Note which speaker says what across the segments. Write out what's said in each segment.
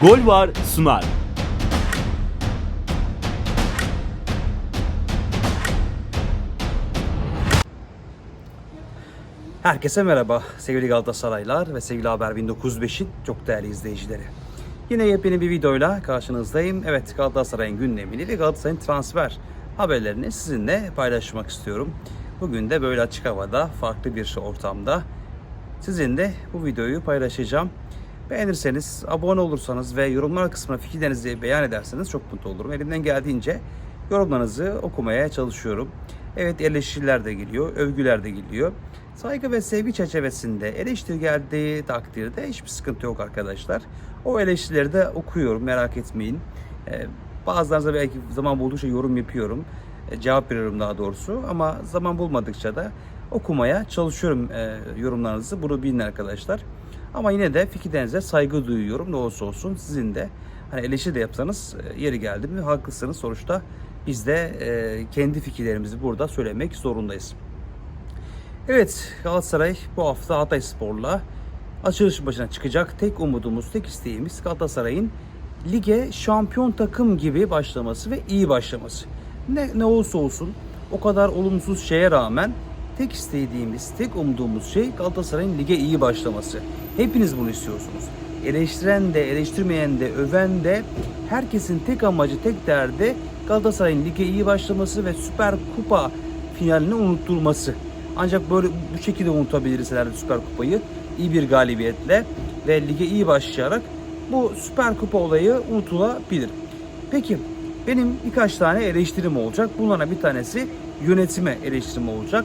Speaker 1: Gol var sunar.
Speaker 2: Herkese merhaba sevgili Galatasaraylar ve sevgili Haber 1905'in çok değerli izleyicileri. Yine yepyeni bir videoyla karşınızdayım. Evet Galatasaray'ın gündemini ve Galatasaray'ın transfer haberlerini sizinle paylaşmak istiyorum. Bugün de böyle açık havada farklı bir ortamda sizinle bu videoyu paylaşacağım. Beğenirseniz, abone olursanız ve yorumlar kısmına fikirlerinizi beyan ederseniz çok mutlu olurum. Elimden geldiğince yorumlarınızı okumaya çalışıyorum. Evet eleştiriler de geliyor, övgüler de geliyor. Saygı ve sevgi çerçevesinde eleştiri geldiği takdirde hiçbir sıkıntı yok arkadaşlar. O eleştirileri de okuyorum merak etmeyin. Ee, bazılarınıza belki zaman buldukça yorum yapıyorum. Ee, cevap veriyorum daha doğrusu ama zaman bulmadıkça da okumaya çalışıyorum e, yorumlarınızı. Bunu bilin arkadaşlar. Ama yine de fikirlerinize saygı duyuyorum. Ne olursa olsun sizin de hani eleştiri de yapsanız e, yeri geldi mi haklısınız. Sonuçta biz de e, kendi fikirlerimizi burada söylemek zorundayız. Evet Galatasaray bu hafta Hatay Spor'la açılış başına çıkacak. Tek umudumuz, tek isteğimiz Galatasaray'ın lige şampiyon takım gibi başlaması ve iyi başlaması. Ne, ne olursa olsun o kadar olumsuz şeye rağmen tek istediğimiz, tek umduğumuz şey Galatasaray'ın lige iyi başlaması. Hepiniz bunu istiyorsunuz. Eleştiren de, eleştirmeyen de, öven de herkesin tek amacı, tek derdi Galatasaray'ın lige iyi başlaması ve Süper Kupa finalini unutturması. Ancak böyle bu şekilde unutabiliriz herhalde Süper Kupayı. iyi bir galibiyetle ve lige iyi başlayarak bu Süper Kupa olayı unutulabilir. Peki benim birkaç tane eleştirim olacak. Bunlardan bir tanesi yönetime eleştirim olacak.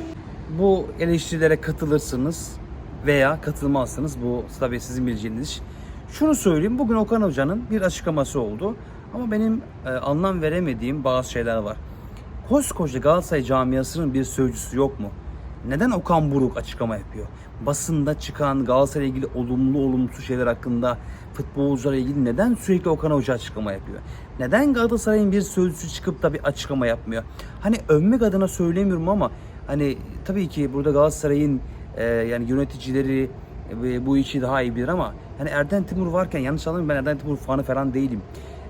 Speaker 2: Bu eleştirilere katılırsınız veya katılmazsınız. Bu tabii sizin bileceğiniz iş. Şunu söyleyeyim. Bugün Okan Hoca'nın bir açıklaması oldu. Ama benim e, anlam veremediğim bazı şeyler var. Koskoca Galatasaray camiasının bir sözcüsü yok mu? Neden Okan Buruk açıklama yapıyor? Basında çıkan Galatasaray'la ilgili olumlu olumsuz şeyler hakkında futbolcularla ilgili neden sürekli Okan Hoca açıklama yapıyor? Neden Galatasaray'ın bir sözcüsü çıkıp da bir açıklama yapmıyor? Hani övmek adına söylemiyorum ama hani tabii ki burada Galatasaray'ın e, yani yöneticileri e, bu işi daha iyi bilir ama hani Erden Timur varken yanlış anlamayın ben Erden Timur fanı falan değilim.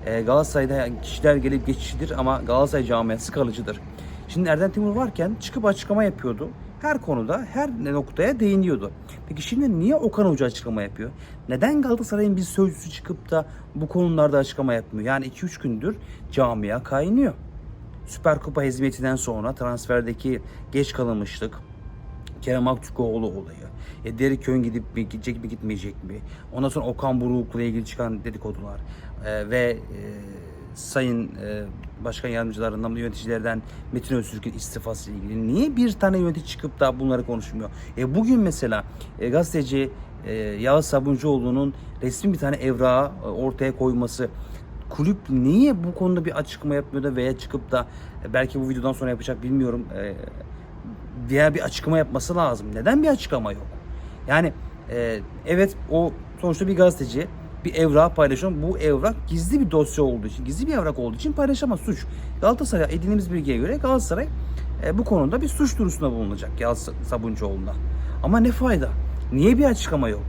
Speaker 2: E, Galatasaray'da kişiler gelip geçicidir ama Galatasaray camiası kalıcıdır. Şimdi Erden Timur varken çıkıp açıklama yapıyordu. Her konuda, her noktaya değiniyordu. Peki şimdi niye Okan Hoca açıklama yapıyor? Neden Galatasaray'ın bir sözcüsü çıkıp da bu konularda açıklama yapmıyor? Yani 2-3 gündür camia kaynıyor. Süper Kupa hizmetinden sonra transferdeki geç kalınmışlık, Kerem Aktürkoğlu olayı. E, Derek Kön gidip mi, gidecek mi gitmeyecek mi? Ondan sonra Okan Buruk'la ilgili çıkan dedikodular. E, ve e, Sayın e, Başkan Yardımcılarından yöneticilerden Metin Öztürk'ün istifası ile ilgili niye bir tane yönetici çıkıp da bunları konuşmuyor? E, bugün mesela e, gazeteci e, Yağız Sabuncuoğlu'nun resmi bir tane evrağı e, ortaya koyması kulüp niye bu konuda bir açıklama yapmıyor da veya çıkıp da e, belki bu videodan sonra yapacak bilmiyorum e, diğer bir açıklama yapması lazım. Neden bir açıklama yok? Yani e, evet o sonuçta bir gazeteci bir evrak paylaşıyor. Bu evrak gizli bir dosya olduğu için, gizli bir evrak olduğu için paylaşamaz suç. Galatasaray edindiğimiz bilgiye göre Galatasaray e, bu konuda bir suç duyurusunda bulunacak Yağız Sabuncuoğlu'na. Ama ne fayda? Niye bir açıklama yok?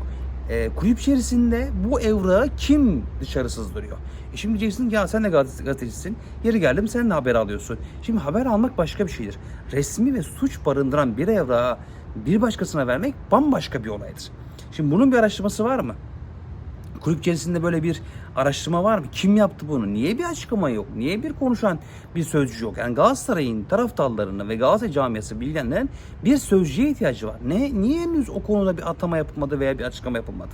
Speaker 2: E, kulüp içerisinde bu evrağı kim dışarı sızdırıyor? E şimdi diyeceksin ya sen de gazete- gazetecisin. Yeri geldim sen de haber alıyorsun. Şimdi haber almak başka bir şeydir. Resmi ve suç barındıran bir evrağı bir başkasına vermek bambaşka bir olaydır. Şimdi bunun bir araştırması var mı? Kulüp içerisinde böyle bir araştırma var mı? Kim yaptı bunu? Niye bir açıklama yok? Niye bir konuşan bir sözcü yok? Yani Galatasaray'ın taraftarlarının ve Galatasaray camiası bilenlerin bir sözcüye ihtiyacı var. Ne, niye henüz o konuda bir atama yapılmadı veya bir açıklama yapılmadı?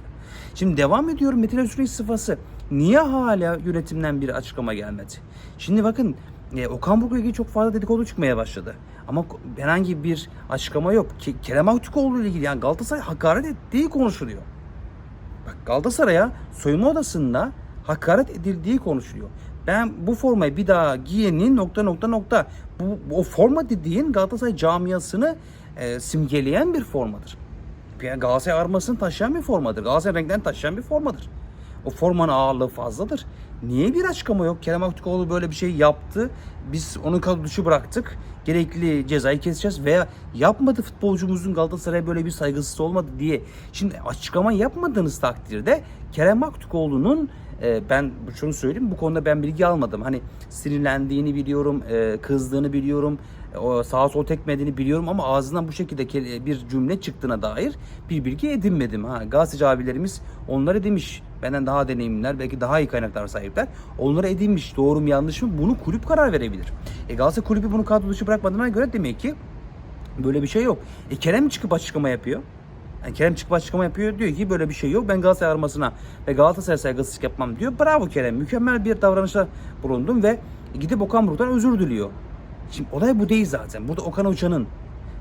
Speaker 2: Şimdi devam ediyorum Metin Öztürk'ün istifası. Niye hala yönetimden bir açıklama gelmedi? Şimdi bakın e, Okan Buruk'la ilgili çok fazla dedikodu çıkmaya başladı. Ama herhangi bir açıklama yok. Ke- Kerem Aktürkoğlu ile ilgili yani Galatasaray hakaret ettiği konuşuluyor. Bak Galatasaray'a soyunma odasında hakaret edildiği konuşuluyor. Ben bu formayı bir daha giyenin nokta nokta nokta. Bu, o forma dediğin Galatasaray camiasını e, simgeleyen bir formadır. Yani Galatasaray armasını taşıyan bir formadır. Galatasaray renklerini taşıyan bir formadır. O formanın ağırlığı fazladır. Niye bir açıklama yok? Kerem Aktürkoğlu böyle bir şey yaptı. Biz onu kadro dışı bıraktık. Gerekli cezayı keseceğiz veya yapmadı futbolcumuzun Galatasaray'a böyle bir saygısız olmadı diye. Şimdi açıklama yapmadığınız takdirde Kerem Aktürkoğlu'nun e, ben şunu söyleyeyim bu konuda ben bilgi almadım. Hani sinirlendiğini biliyorum, e, kızdığını biliyorum, e, sağa sol tekmediğini biliyorum ama ağzından bu şekilde bir cümle çıktığına dair bir bilgi edinmedim. Ha, gazeteci abilerimiz onları demiş. Benden daha deneyimliler, belki daha iyi kaynaklar sahipler. Onları edinmiş. Doğru mu yanlış mı? Bunu kulüp karar verebilir. E Galatasaray kulübü bunu kadro dışı bırakmadığına göre demek ki böyle bir şey yok. E Kerem çıkıp açıklama yapıyor. Yani Kerem çıkıp açıklama yapıyor. Diyor ki böyle bir şey yok. Ben Galatasaray armasına ve Galatasaray saygısızlık yapmam diyor. Bravo Kerem. Mükemmel bir davranışta bulundum ve gidip Okan Buruk'tan özür diliyor. Şimdi olay bu değil zaten. Burada Okan Hoca'nın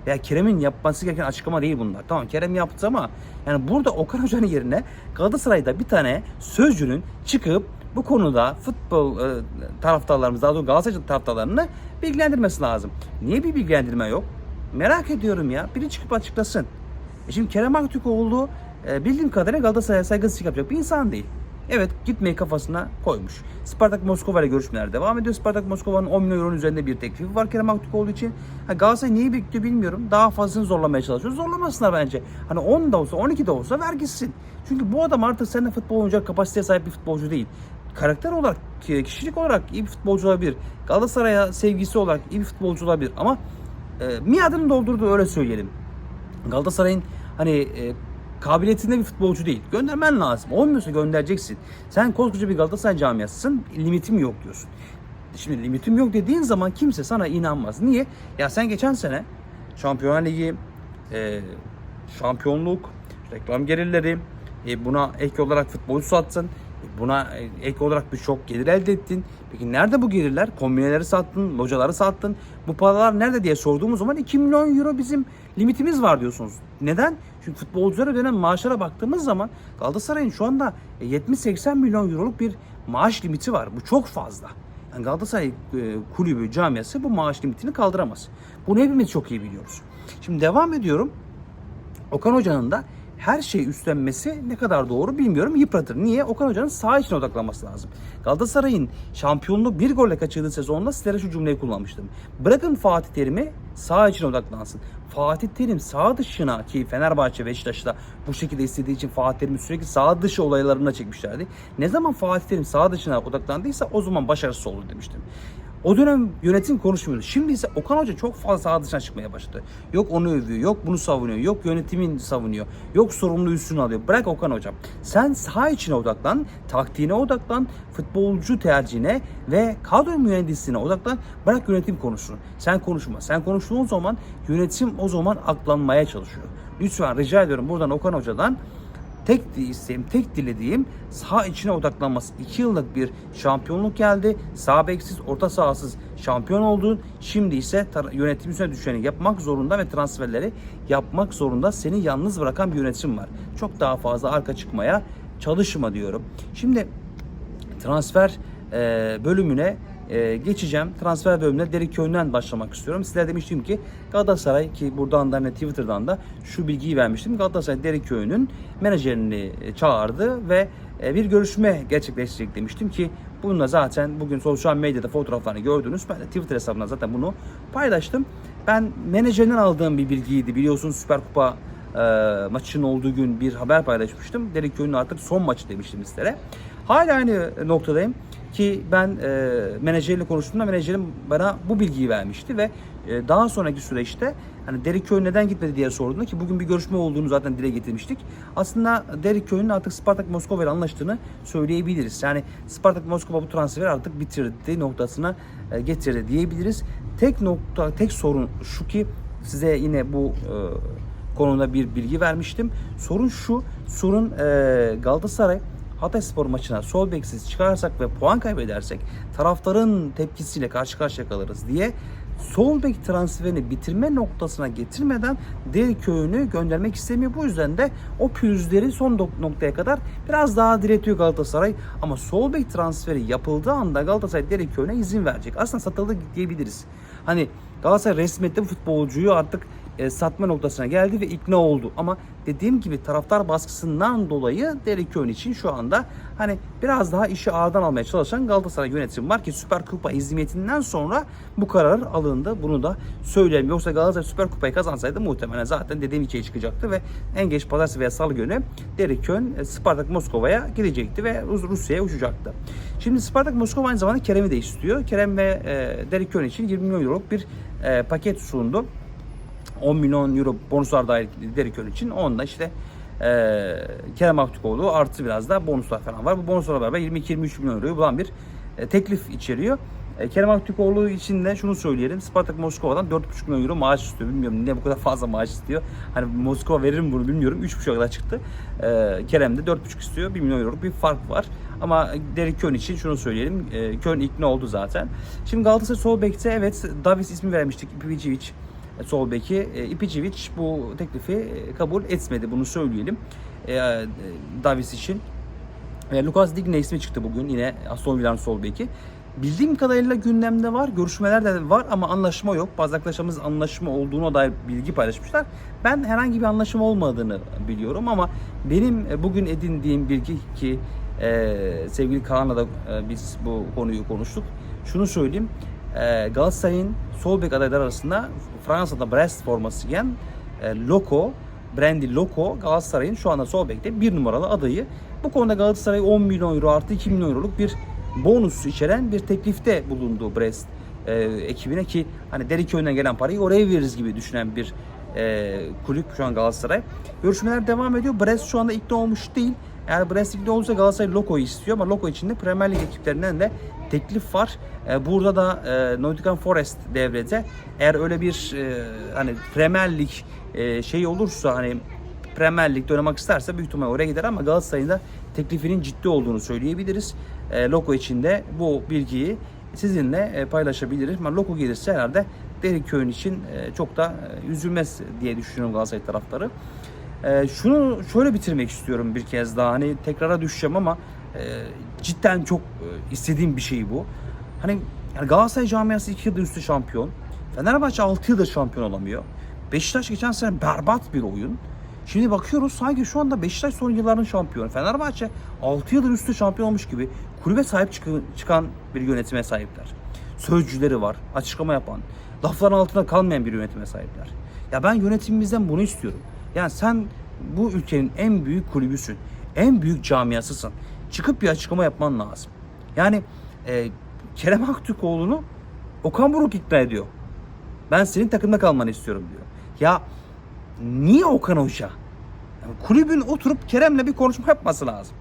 Speaker 2: veya Kerem'in yapması gereken açıklama değil bunlar. Tamam Kerem yaptı ama yani burada Okan Hoca'nın yerine Galatasaray'da bir tane sözcünün çıkıp bu konuda futbol e, taraftarlarımız daha doğrusu Galatasaray taraftarlarını bilgilendirmesi lazım. Niye bir bilgilendirme yok? Merak ediyorum ya. Biri çıkıp açıklasın. E şimdi Kerem Aktürkoğlu e, bildiğim kadarıyla Galatasaray'a saygısızlık yapacak bir insan değil. Evet gitmeyi kafasına koymuş. Spartak Moskova ile görüşmeler devam ediyor. Spartak Moskova'nın 10 milyon euronun üzerinde bir teklifi var Kerem Aktürkoğlu için. Ha, Galatasaray neyi bekliyor bilmiyorum. Daha fazlasını zorlamaya çalışıyor. Zorlamasınlar bence. Hani 10 da olsa 12 de olsa ver gitsin. Çünkü bu adam artık seninle futbol oynayacak kapasiteye sahip bir futbolcu değil. Karakter olarak, kişilik olarak iyi bir futbolcu olabilir. Galatasaray'a sevgisi olarak iyi bir futbolcu olabilir. Ama e, miadını doldurdu öyle söyleyelim. Galatasaray'ın hani e, kabiliyetinde bir futbolcu değil. Göndermen lazım. Olmuyorsa göndereceksin. Sen koskoca bir Galatasaray camiasısın. Limitim yok diyorsun. Şimdi limitim yok dediğin zaman kimse sana inanmaz. Niye? Ya sen geçen sene Şampiyonlar Ligi, e, şampiyonluk, reklam gelirleri, e, buna ek olarak futbolcu sattın. E, Buna e, ek olarak birçok gelir elde ettin. Peki nerede bu gelirler? Kombineleri sattın, locaları sattın. Bu paralar nerede diye sorduğumuz zaman 2 milyon euro bizim limitimiz var diyorsunuz. Neden? Çünkü futbolculara ödenen maaşlara baktığımız zaman Galatasaray'ın şu anda e, 70-80 milyon euroluk bir maaş limiti var. Bu çok fazla. Yani Galatasaray e, kulübü, camiası bu maaş limitini kaldıramaz. Bunu hepimiz çok iyi biliyoruz. Şimdi devam ediyorum. Okan Hoca'nın da her şeyi üstlenmesi ne kadar doğru bilmiyorum. Yıpratır. Niye? Okan Hoca'nın sağ içine odaklanması lazım. Galatasaray'ın şampiyonluğu bir golle kaçırdığı sezonda sizlere şu cümleyi kullanmıştım. Bırakın Fatih Terim'i sağ içine odaklansın. Fatih Terim sağ dışına ki Fenerbahçe Beşiktaş'ta bu şekilde istediği için Fatih Terim'i sürekli sağ dışı olaylarına çekmişlerdi. Ne zaman Fatih Terim sağ dışına odaklandıysa o zaman başarısız olur demiştim. O dönem yönetim konuşmuyordu. Şimdi ise Okan Hoca çok fazla sağ dışına çıkmaya başladı. Yok onu övüyor, yok bunu savunuyor, yok yönetimin savunuyor, yok sorumluluğu üstüne alıyor. Bırak Okan Hocam. Sen saha içine odaklan, taktiğine odaklan, futbolcu tercihine ve kadro mühendisliğine odaklan. Bırak yönetim konuşsun. Sen konuşma. Sen konuştuğun zaman yönetim o zaman aklanmaya çalışıyor. Lütfen rica ediyorum buradan Okan Hoca'dan tek isteğim, tek dilediğim saha içine odaklanması. 2 yıllık bir şampiyonluk geldi. Sağ beksiz, orta sahasız şampiyon oldun. Şimdi ise yönetim üstüne düşeni yapmak zorunda ve transferleri yapmak zorunda. Seni yalnız bırakan bir yönetim var. Çok daha fazla arka çıkmaya çalışma diyorum. Şimdi transfer bölümüne e, geçeceğim. Transfer bölümüne Derek Köy'den başlamak istiyorum. Sizlere demiştim ki Galatasaray ki buradan da hani Twitter'dan da şu bilgiyi vermiştim. Galatasaray Derek Köy'ün menajerini e, çağırdı ve e, bir görüşme gerçekleştirecek demiştim ki bununla zaten bugün sosyal medyada fotoğraflarını gördünüz. Ben de Twitter hesabından zaten bunu paylaştım. Ben menajerinden aldığım bir bilgiydi. Biliyorsunuz Süper Kupa e, maçının olduğu gün bir haber paylaşmıştım. Derek Köy'ün artık son maçı demiştim sizlere. Hala aynı noktadayım ki ben e, menajerle konuştuğumda menajerim bana bu bilgiyi vermişti ve e, daha sonraki süreçte hani Derek Köy neden gitmedi diye sorduğunda ki bugün bir görüşme olduğunu zaten dile getirmiştik. Aslında Derek Köy'ün artık Spartak Moskova ile anlaştığını söyleyebiliriz. Yani Spartak Moskova bu transferi artık bitirdi noktasına e, getirdi diyebiliriz. Tek nokta, tek sorun şu ki size yine bu e, konuda bir bilgi vermiştim. Sorun şu, sorun e, Galatasaray Hatayspor maçına sol beksiz çıkarsak ve puan kaybedersek taraftarın tepkisiyle karşı karşıya kalırız diye sol bek transferini bitirme noktasına getirmeden Deri köyünü göndermek istemiyor. Bu yüzden de o pürüzleri son noktaya kadar biraz daha diretiyor Galatasaray. Ama sol bek transferi yapıldığı anda Galatasaray Deri köyüne izin verecek. Aslında satıldı diyebiliriz. Hani Galatasaray resmiyette bu futbolcuyu artık e, satma noktasına geldi ve ikna oldu. Ama dediğim gibi taraftar baskısından dolayı Derek Köhn için şu anda hani biraz daha işi ağırdan almaya çalışan Galatasaray yönetimi var ki Süper Kupa izmiyetinden sonra bu karar alındı. Bunu da söyleyelim. Yoksa Galatasaray Süper Kupayı kazansaydı muhtemelen zaten dediğim içe çıkacaktı ve en geç pazartesi veya salı günü Derek Köhn e, Spartak Moskova'ya gidecekti ve Rus- Rusya'ya uçacaktı. Şimdi Spartak Moskova aynı zamanda Kerem'i de istiyor. Kerem ve e, Derek Köhn için 20 milyon euroluk bir e, paket sundu. 10 milyon euro bonuslar dahil Derek Köhn için. Onda işte e, Kerem Aktürkoğlu artı biraz da bonuslar falan var. Bu bonuslarla beraber 22-23 milyon euroyu bulan bir e, teklif içeriyor. E, Kerem Aktürkoğlu için de şunu söyleyelim. Spartak Moskova'dan 4,5 milyon euro maaş istiyor. Bilmiyorum niye bu kadar fazla maaş istiyor. Hani Moskova verir mi bunu bilmiyorum. 3,5'a kadar çıktı. E, Kerem de 4,5 istiyor. 1 milyon euroluk bir fark var. Ama Derek Köhn için şunu söyleyelim. E, Köhn ikna oldu zaten. Şimdi Galatasaray sol bekte evet Davis ismi vermiştik. Ipivicevic sol beki. E, bu teklifi e, kabul etmedi. Bunu söyleyelim. E, e, Davis için. E, Lucas Digne ismi çıktı bugün yine Aston Villa'nın sol beki. Bildiğim kadarıyla gündemde var, görüşmeler de var ama anlaşma yok. Bazı anlaşma olduğuna dair bilgi paylaşmışlar. Ben herhangi bir anlaşma olmadığını biliyorum ama benim e, bugün edindiğim bilgi ki e, sevgili Kaan'la da e, biz bu konuyu konuştuk. Şunu söyleyeyim, e, Galatasaray'ın sol bek adayları arasında Fransa'da Brest forması giyen e, Loco, Brandy Loco Galatasaray'ın şu anda sol bekte bir numaralı adayı. Bu konuda Galatasaray 10 milyon euro artı 2 milyon euroluk bir bonus içeren bir teklifte bulundu Brest e, ekibine ki hani Deriköy'den gelen parayı oraya veririz gibi düşünen bir e, kulüp şu an Galatasaray. Görüşmeler devam ediyor. Brest şu anda ikna olmuş değil. Eğer Brest ikna olursa Galatasaray Loco'yu istiyor ama Loco için de Premier Lig ekiplerinden de teklif var. E, burada da e, Nottingham Forest devrede. Eğer öyle bir e, hani Premier Lig e, şey olursa hani Premier Lig'de oynamak isterse büyük ihtimalle oraya gider ama Galatasaray'ın da teklifinin ciddi olduğunu söyleyebiliriz. Loco için de bu bilgiyi sizinle paylaşabiliriz. Ama Loco gelirse herhalde Deriköy'ün için çok da üzülmez diye düşünüyorum Galatasaray taraftarı. E, şunu şöyle bitirmek istiyorum bir kez daha. Hani tekrara düşeceğim ama e, cidden çok e, istediğim bir şey bu. Hani yani Galatasaray camiası 2 yıldır üstü şampiyon. Fenerbahçe 6 yıldır şampiyon olamıyor. Beşiktaş geçen sene berbat bir oyun. Şimdi bakıyoruz sanki şu anda Beşiktaş son yılların şampiyonu. Fenerbahçe 6 yıldır üstü şampiyon olmuş gibi kulübe sahip çıkan bir yönetime sahipler. Sözcüleri var, açıklama yapan, lafların altında kalmayan bir yönetime sahipler. Ya ben yönetimimizden bunu istiyorum. Yani sen bu ülkenin en büyük kulübüsün, en büyük camiasısın. Çıkıp bir açıklama yapman lazım. Yani e, Kerem Aktürkoğlu'nu Okan Buruk ikna ediyor. Ben senin takımda kalmanı istiyorum diyor. Ya niye Okan Hoca? Yani kulübün oturup Kerem'le bir konuşma yapması lazım.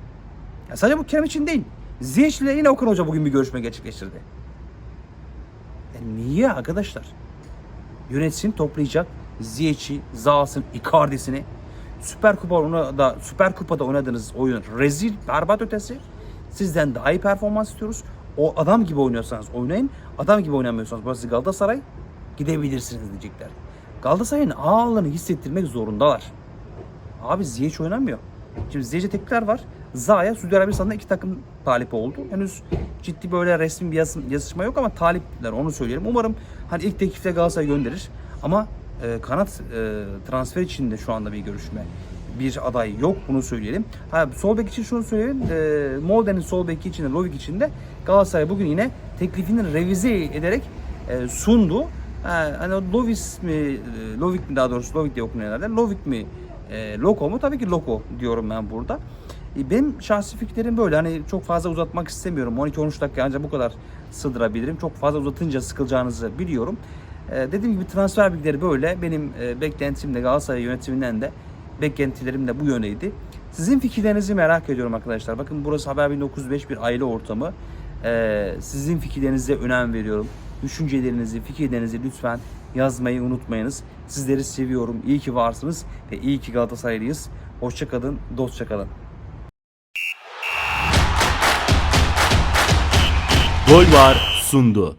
Speaker 2: Ya sadece bu Kerem için değil. Ziyech ile yine Okan Hoca bugün bir görüşme gerçekleştirdi. Ya niye arkadaşlar? Yönetsin toplayacak Ziyech'i, Zaha'sın, Icardi'sini. Süper Kupa da Süper Kupa'da oynadığınız oyun rezil, berbat ötesi. Sizden daha iyi performans istiyoruz. O adam gibi oynuyorsanız oynayın. Adam gibi oynamıyorsanız burası Galatasaray gidebilirsiniz diyecekler. Galatasaray'ın ağırlığını hissettirmek zorundalar. Abi Ziyech oynamıyor. Şimdi Ziyech'e teklifler var. Zaha'ya Suudi Arabistan'da iki takım talip oldu. Henüz ciddi böyle resmi bir yazı- yazışma yok ama talipler onu söyleyelim. Umarım hani ilk teklifte Galatasaray gönderir. Ama e, kanat e, transfer için de şu anda bir görüşme bir aday yok bunu söyleyelim. Ha, sol bek için şunu söyleyelim. E, Molde'nin sol beki için de Lovik için de Galatasaray bugün yine teklifini revize ederek e, sundu. Ha, hani Lovis mi, e, Lovik mi daha doğrusu Lovik diye okunuyor herhalde. Lovik mi, e, Loko mu? Tabii ki Loko diyorum ben burada. E, benim şahsi fikrim böyle. Hani çok fazla uzatmak istemiyorum. 12-13 dakika ancak bu kadar sığdırabilirim. Çok fazla uzatınca sıkılacağınızı biliyorum. E, dediğim gibi transfer bilgileri böyle. Benim e, beklentim de Galatasaray yönetiminden de beklentilerim de bu yöneydi. Sizin fikirlerinizi merak ediyorum arkadaşlar. Bakın burası Haber 1905 bir aile ortamı. Ee, sizin fikirlerinize önem veriyorum. Düşüncelerinizi, fikirlerinizi lütfen yazmayı unutmayınız. Sizleri seviyorum. İyi ki varsınız ve iyi ki Galatasaraylıyız. Hoşça kalın, dostça kalın.
Speaker 1: Gol var sundu.